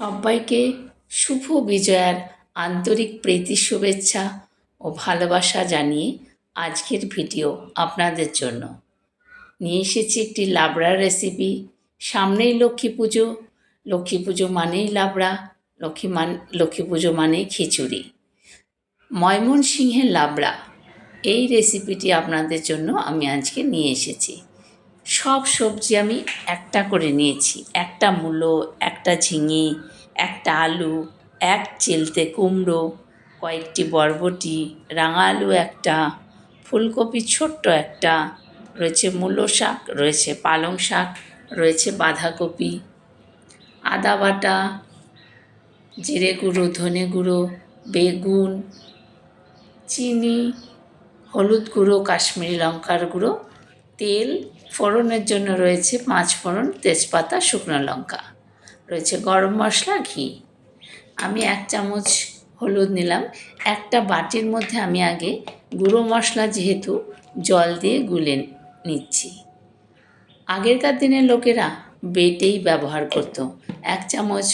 সব্বাইকে শুভ বিজয়ার আন্তরিক প্রীতি শুভেচ্ছা ও ভালোবাসা জানিয়ে আজকের ভিডিও আপনাদের জন্য। নিয়ে এসেছি একটি লাবড়ার রেসিপি সামনেই লক্ষ্মী পুজো। লক্ষ্মী পুজো মানেই লাবড়া, লক্ষ্মী মান, লক্ষ্মী পুজো মানেই খিচুড়ি। ময়মনসিংহের লাবড়া। এই রেসিপিটি আপনাদের জন্য আমি আজকে নিয়ে এসেছি। সব সবজি আমি একটা করে নিয়েছি। একটা মূলো, একটা ঝিঙে, একটা আলু, এক চিলতে কুমড়ো, কয়েকটি বরবটি রাঙা আলু একটা, ফুলকপি ছোট্ট একটা, রয়েছে মূলো শাক, রয়েছে পালং শাক, রয়েছে বাঁধাকপি, আদা বাটা, জিরে গুঁড়ো, ধনে গুঁড়ো, বেগুন, চিনি, হলুদ গুঁড়ো, কাশ্মীরি লঙ্কার গুঁড়ো, তেল ফোড়নের জন্য রয়েছে পাঁচ ফোড়ন, তেজপাতা, শুকনো লঙ্কা। রয়েছে গরম মশলা, ঘি। আমি এক চামচ হলুদ নিলাম। একটা বাটির মধ্যে আমি আগে গুঁড়ো মশলা যেহেতু জল দিয়ে গুলে নিচ্ছি। আগেরকার দিনের লোকেরা বেটেই ব্যবহার করতো। এক চামচ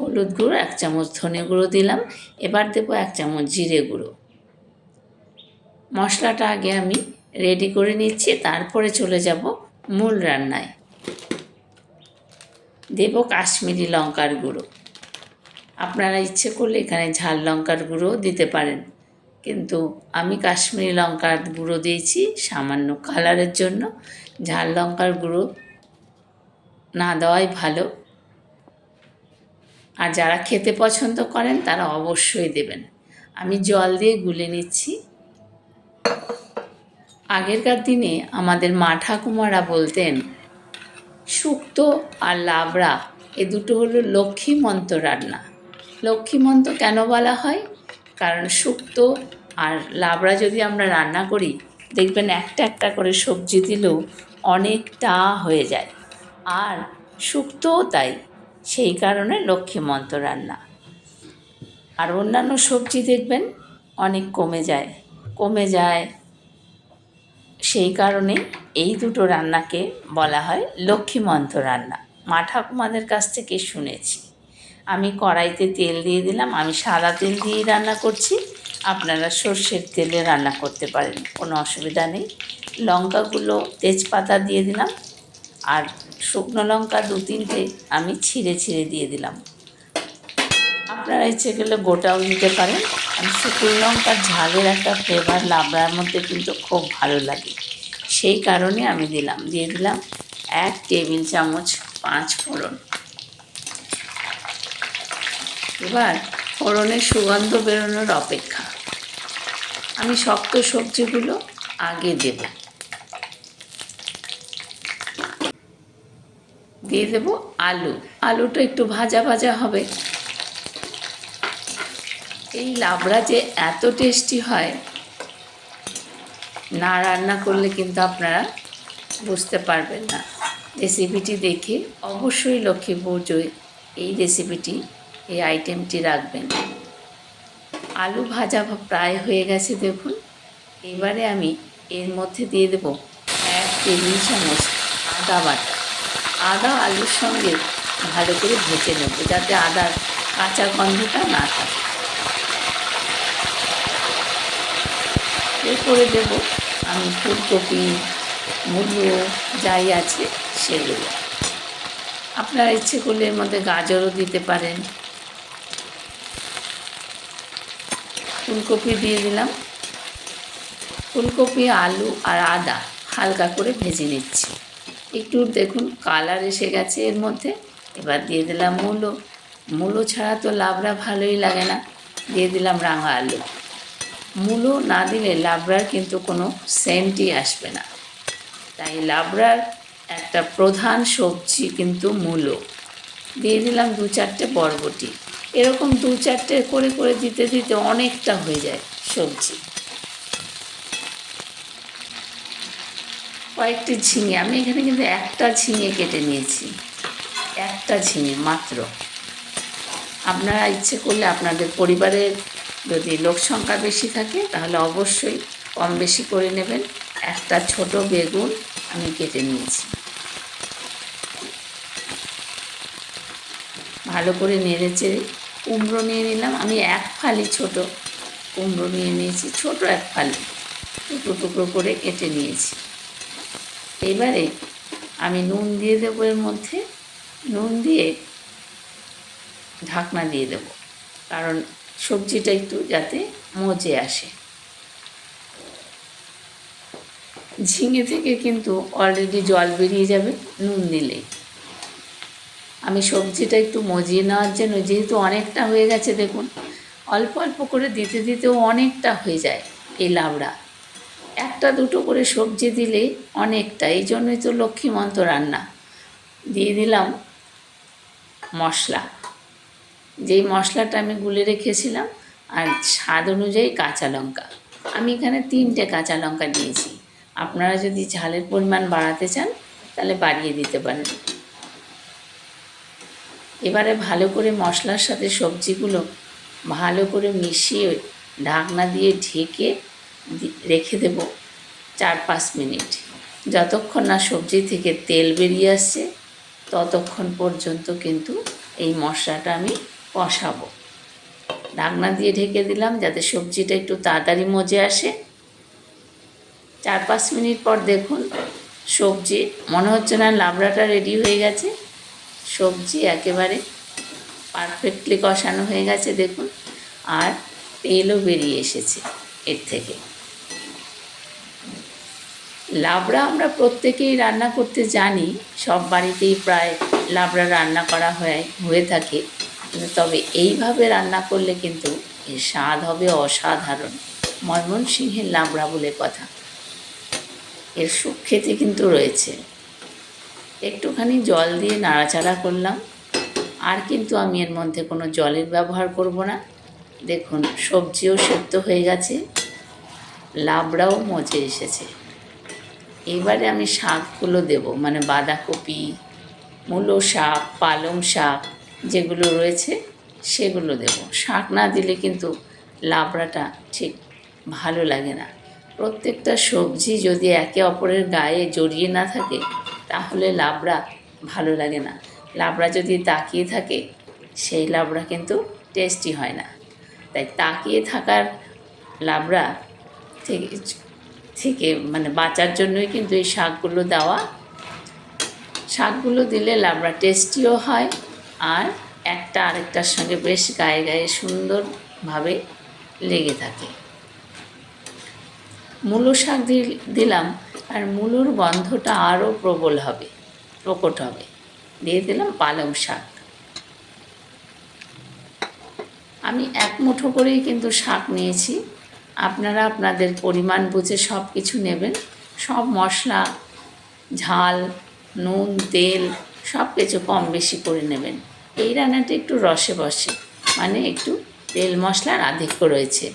হলুদ গুঁড়ো, এক চামচ ধনে গুঁড়ো দিলাম। এবার দেবো এক চামচ জিরে গুঁড়ো। মশলাটা আগে আমি রেডি করে নিচ্ছি, তারপরে চলে যাব মূল রান্নায়। দেব কাশ্মীরি লঙ্কার গুঁড়ো। আপনারা ইচ্ছে করলে এখানে ঝাল লঙ্কার গুঁড়ো দিতে পারেন, কিন্তু আমি কাশ্মীরি লঙ্কার গুঁড়ো দিয়েছি সামান্য কালারের জন্য। ঝাল লঙ্কার গুঁড়ো না দেওয়াই ভালো। আর যারা খেতে পছন্দ করেন তারা অবশ্যই দেবেন। আমি জল দিয়ে গুলে নিচ্ছি। আগেরকার দিনে আমাদের মা ঠাকুমারা বলতেন শুক্তো আর লাবড়া, এ দুটো হলো লক্ষ্মীমন্ত রান্না। লক্ষ্মীমন্ত কেন বলা হয়? কারণ শুক্তো আর লাবড়া যদি আমরা রান্না করি, দেখবেন একটা একটা করে সবজি দিলেও অনেকটা হয়ে যায়। আর শুক্তোও তাই, সেই কারণে লক্ষ্মীমন্ত রান্না। আর অন্যান্য সবজি দেখবেন অনেক কমে যায়। কমে যায় সেই কারণে এই দুটো রান্নাকে বলা হয় লক্ষ্মীমন্ত রান্না। মা ঠাকুমাদের কাছ থেকে শুনেছি। আমি কড়াইতে তেল দিয়ে দিলাম, আমি সাদা তেল দিয়েই রান্না করছি। আপনারা সর্ষের তেলে রান্না করতে পারেন, কোনো অসুবিধা নেই। লঙ্কাগুলো তেজপাতা দিয়ে দিলাম, আর শুকনো লঙ্কা দু তিনটে আমি ছিঁড়ে ছিঁড়ে দিয়ে দিলাম। আপনারা ইচ্ছে করলে গোটাও দিতে পারেন। আর শুকনো লঙ্কার ঝালের একটা ফ্লেভার লাবড়ার মধ্যে কিন্তু খুব ভালো লাগে। সেই কারণে আমি দিলাম, দিয়ে দিলাম এক টেবিল চামচ পাঁচ ফোড়ন। এবার ফোড়নের সুগন্ধ বেরোনোর অপেক্ষা। আমি শক্ত সবজিগুলো আগে দেব। দিয়ে দেব আলু। আলুটা একটু ভাজা ভাজা হবে। এই লাবড়া যে এত টেস্টি হয়, না রান্না করলে কিন্তু আপনারা বুঝতে পারবেন না। রেসিপিটি দেখে অবশ্যই লক্ষ্মী পুজোয় এই রেসিপিটি এই আইটেমটি রাখবেন। আলু ভাজা প্রায় হয়ে গেছে দেখুন। এবারে আমি এর মধ্যে দিয়ে দেব এক টেবিল চামচ আদা বাটা। আদা আলুর সঙ্গে ভালো করে ভেজে নেব, যাতে আদার কাঁচা গন্ধটা না থাকে। এরপরে দেব। আমি ফুলকপি, মূলো, যাই আছে সেগুলো। আপনারা ইচ্ছে করলে এর মধ্যে গাজরও দিতে পারেন। ফুলকপি দিয়ে দিলাম। ফুলকপি, আলু আর আদা হালকা করে ভেজে নিচ্ছি। একটু দেখুন কালার এসে গেছে এর মধ্যে। এবার দিয়ে দিলাম মূলো। মূলো ছাড়া তো লাবড়া ভালোই লাগে না। দিয়ে দিলাম রাঙা আলু। মূলো না দিলে লাবড়ার কিন্তু কোনো সেন্টই আসবে না। তাই লাবড়ার একটা প্রধান সবজি কিন্তু মূলো দিয়ে দিলাম দু চারটে বরবটি। এরকম দু চারটে করে করে দিতে দিতে অনেকটা হয়ে যায় সবজি। কয়েকটি ঝিঙে। আমি এখানে কিন্তু একটা ঝিঙে কেটে নিয়েছি। একটা ঝিঙে মাত্র। আপনারা ইচ্ছে করলে আপনাদের পরিবারের যদি লোক সংখ্যা বেশি থাকে, তাহলে অবশ্যই কম বেশি করে নেবেন। একটা ছোট বেগুন আমি কেটে নিয়েছি। ভালো করে নেড়েচে কুমড়ো নিয়ে নিলাম। আমি এক ফালি ছোট কুমড়ো নিয়ে নিয়েছি, ছোট এক ফালি। টুকরো টুকরো করে কেটে নিয়েছি। এবারে আমি নুন দিয়ে দেবো এর মধ্যে। নুন দিয়ে ঢাকনা দিয়ে দেবো। কারণ সবজিটা একটু যাতে মজে আসে। ঝিঙে থেকে কিন্তু অলরেডি জল বেরিয়ে যাবে, নুন দিলেই। আমি সবজিটা একটু মজিয়ে নেওয়ার জন্য যেহেতু অনেকটা হয়ে গেছে দেখুন, অল্প অল্প করে দিতে দিতেও অনেকটা হয়ে যায় এই লাবড়া একটা দুটো করে সবজি দিলে অনেকটা, এই জন্যই তো লক্ষ্মীমন্ত রান্না। দিয়ে দিলাম মশলা। যেই মশলাটা আমি গুলে রেখেছিলাম আর স্বাদ অনুযায়ী কাঁচা লঙ্কা। আমি এখানে তিনটে কাঁচা লঙ্কা দিয়েছি। আপনারা যদি ঝালের পরিমাণ বাড়াতে চান, তাহলে বাড়িয়ে দিতে পারেন। এবারে ভালো করে মশলার সাথে সবজিগুলো ভালো করে মিশিয়ে ঢাকনা দিয়ে ঢেকে রেখে দেব চার পাঁচ মিনিট। যতক্ষণ না সবজি থেকে তেল বেরিয়ে আসছে, ততক্ষণ পর্যন্ত কিন্তু এই মশলাটা আমি কষাবো। ঢাকনা দিয়ে ঢেকে দিলাম যাতে সবজিটা একটু তাড়াতাড়ি মজে আসে। চার পাঁচ মিনিট পর দেখুন সবজি, মনে হচ্ছে না লাবড়াটা রেডি হয়ে গেছে। সবজি একেবারে পারফেক্টলি কষানো হয়ে গেছে, দেখুন। আর তেলও বেরিয়ে এসেছে এর থেকে। লাবড়া আমরা প্রত্যেকেই রান্না করতে জানি, সব বাড়িতেই প্রায় লাবড়া রান্না করা হয়, হয়ে থাকে। কিন্তু তবে এইভাবে রান্না করলে কিন্তু এর স্বাদ হবে অসাধারণ। ময়মনসিংহের লাবড়া বলে কথা। এর সুখ খেতে কিন্তু রয়েছে। একটুখানি জল দিয়ে নাড়াচাড়া করলাম। আর কিন্তু আমি এর মধ্যে কোনো জলের ব্যবহার করব না। দেখুন, সবজিও সেদ্ধ হয়ে গেছে। লাবড়াও মজে এসেছে। এবারে আমি শাকগুলো দেব মানে বাঁধাকপি, মূলো শাক, পালং শাক যেগুলো রয়েছে, সেগুলো দেব। শাক না দিলে কিন্তু লাবড়াটা ঠিক ভালো লাগে না। প্রত্যেকটা সবজি যদি একে অপরের গায়ে জড়িয়ে না থাকে, তাহলে লাবড়া ভালো লাগে না। লাবড়া যদি তাকিয়ে থাকে, সেই লাবড়া কিন্তু টেস্টি হয় না। তাই তাকিয়ে থাকার লাবড়া থেকে থেকে মানে বাঁচার জন্যই কিন্তু এই শাকগুলো দেওয়া। শাকগুলো দিলে লাবড়া টেস্টিও হয় আর একটা আরেকটার সঙ্গে বেশ গায়ে গায়ে সুন্দরভাবে লেগে থাকে। মূলো শাক দিলাম আর মূলোর গন্ধটা আরও প্রবল হবে, প্রকট হবে। দিয়ে দিলাম পালং শাক। আমি এক মুঠো করেই কিন্তু শাক নিয়েছি। আপনারা আপনাদের পরিমাণ বুঝে সব কিছু নেবেন। সব মশলা, ঝাল, নুন, তেল, সব কিছু কম বেশি করে নেবেন। এই রান্নাটা একটু রসে বসে মানে একটু তেল মশলার আধিক্য রয়েছে।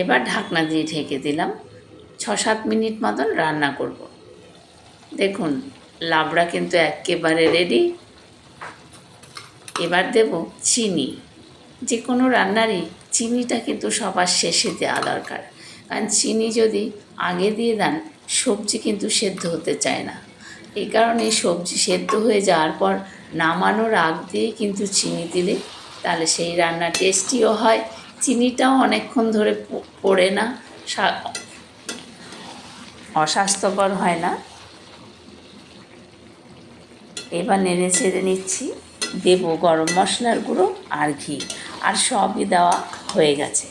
এবার ঢাকনা দিয়ে ঢেকে দিলাম ছ সাত মিনিট মতন রান্না করব। দেখুন, লাবড়া কিন্তু একেবারে রেডি এবার দেব চিনি। যে কোনো রান্নারই চিনিটা কিন্তু সবার শেষে দেওয়া দরকার। কারণ চিনি যদি আগে দিয়ে দেন, সবজি কিন্তু সেদ্ধ হতে চায় না। এই কারণে সবজি সেদ্ধ হয়ে যাওয়ার পর নামানোর আগ দিয়ে কিন্তু চিনি দিলে তাহলে সেই রান্না টেস্টিও হয়। চিনিটাও অনেকক্ষণ ধরে পড়ে না। অস্বাস্থ্যকর হয় না। এবার নেড়ে ছেড়ে নিচ্ছি। দেবো গরম মশলার গুঁড়ো আর ঘি। আর সবই দেওয়া হয়ে গেছে।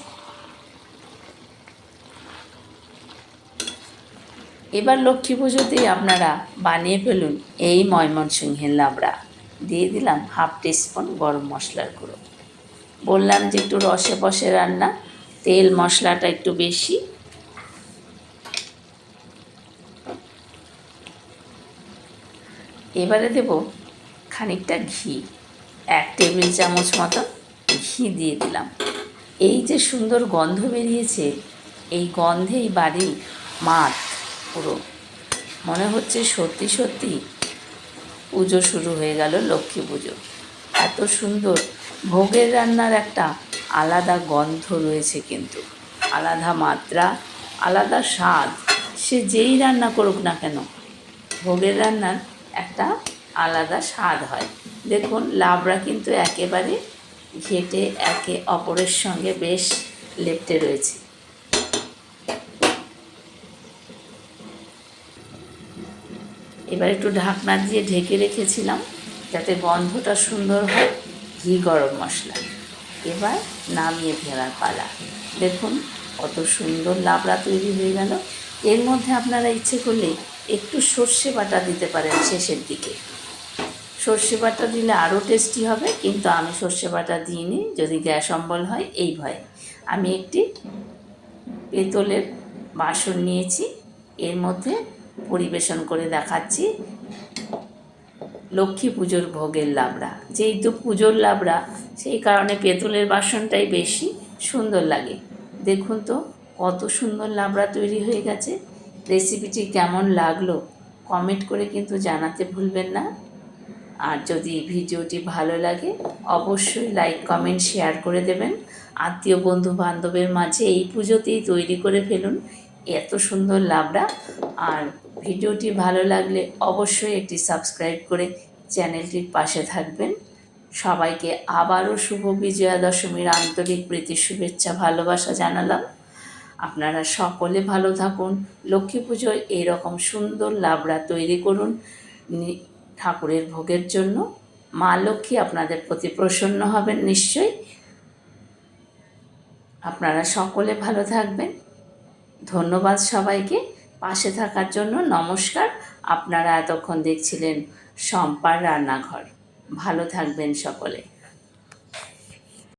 এবার লক্ষ্মী পুজোতেই আপনারা বানিয়ে ফেলুন এই ময়মনসিংহের লাবড়া। দিয়ে দিলাম হাফ টিস্পুন গরম মশলার গুঁড়ো। বললাম যে একটু রসে বসে রান্না, তেল মশলাটা একটু বেশি। এবারে দেব খানিকটা ঘি, এক টেবিল চামচ মতো ঘি দিয়ে দিলাম। এই যে সুন্দর গন্ধ বেরিয়েছে, এই গন্ধেই বাড়ি মাঠ পুরো। মনে হচ্ছে সত্যি সত্যি পুজো শুরু হয়ে গেল লক্ষ্মী পুজো। এত সুন্দর ভোগের রান্নার একটা আলাদা গন্ধ রয়েছে কিন্তু। আলাদা মাত্রা, আলাদা স্বাদ, সে যেই রান্না করুক না কেন, ভোগের রান্নার একটা আলাদা স্বাদ হয়। দেখুন, লাবড়া কিন্তু একেবারে ঘেটে একে অপরের সঙ্গে বেশ লেপ্টে রয়েছে। এবার একটু ঢাকনা দিয়ে ঢেকে রেখেছিলাম যাতে গন্ধটা সুন্দর হয়, ঘি গরম মশলা। এবার নামিয়ে ফেলার পালা। দেখুন কত সুন্দর লাবড়া তৈরি হয়ে গেল। এর মধ্যে আপনারা ইচ্ছে করলে একটু সর্ষে বাটা দিতে পারেন শেষের দিকে। সর্ষে বাটা দিলে আরও টেস্টি হবে, কিন্তু আমি সর্ষে বাটা দিইনি, যদি গ্যাস অম্বল হয়, এই ভয়ে। আমি একটি পেতলের বাসন নিয়েছি, এর মধ্যে পরিবেশন করে দেখাচ্ছি। লক্ষ্মী পুজোর ভোগের লাবড়া। যেহেতু পুজোর লাবড়া, সেই কারণে পেতলের বাসনটাই বেশি সুন্দর লাগে। দেখুন তো, কত সুন্দর লাবড়া তৈরি হয়ে গেছে। রেসিপিটি কেমন লাগল কমেন্ট করে কিন্তু জানাতে ভুলবেন না। আর যদি ভিডিওটি ভালো লাগে, অবশ্যই লাইক, কমেন্ট, শেয়ার করে দেবেন। আত্মীয় বন্ধু বান্ধবের মাঝে এই পুজোতেই তৈরি করে ফেলুন। এত সুন্দর লাবড়া। আর ভিডিওটি ভালো লাগলে অবশ্যই একটি সাবস্ক্রাইব করে চ্যানেলটির পাশে থাকবেন। সবাইকে আবারও শুভ বিজয়া দশমীর আন্তরিক প্রীতি, শুভেচ্ছা, ভালোবাসা জানালাম। আপনারা সকলে ভালো থাকুন, লক্ষ্মী পুজোয় এইরকম সুন্দর লাবড়া তৈরি করুন ঠাকুরের ভোগের জন্য। মা লক্ষ্মী আপনাদের প্রতি প্রসন্ন হবেন নিশ্চয়ই। আপনারা সকলে ভালো থাকবেন। ধন্যবাদ সবাইকে। পাশে থাকার জন্য নমস্কার। আপনারা এতক্ষণ দেখছিলেন শম্পার রান্নাঘর। ভালো থাকবেন সকলে।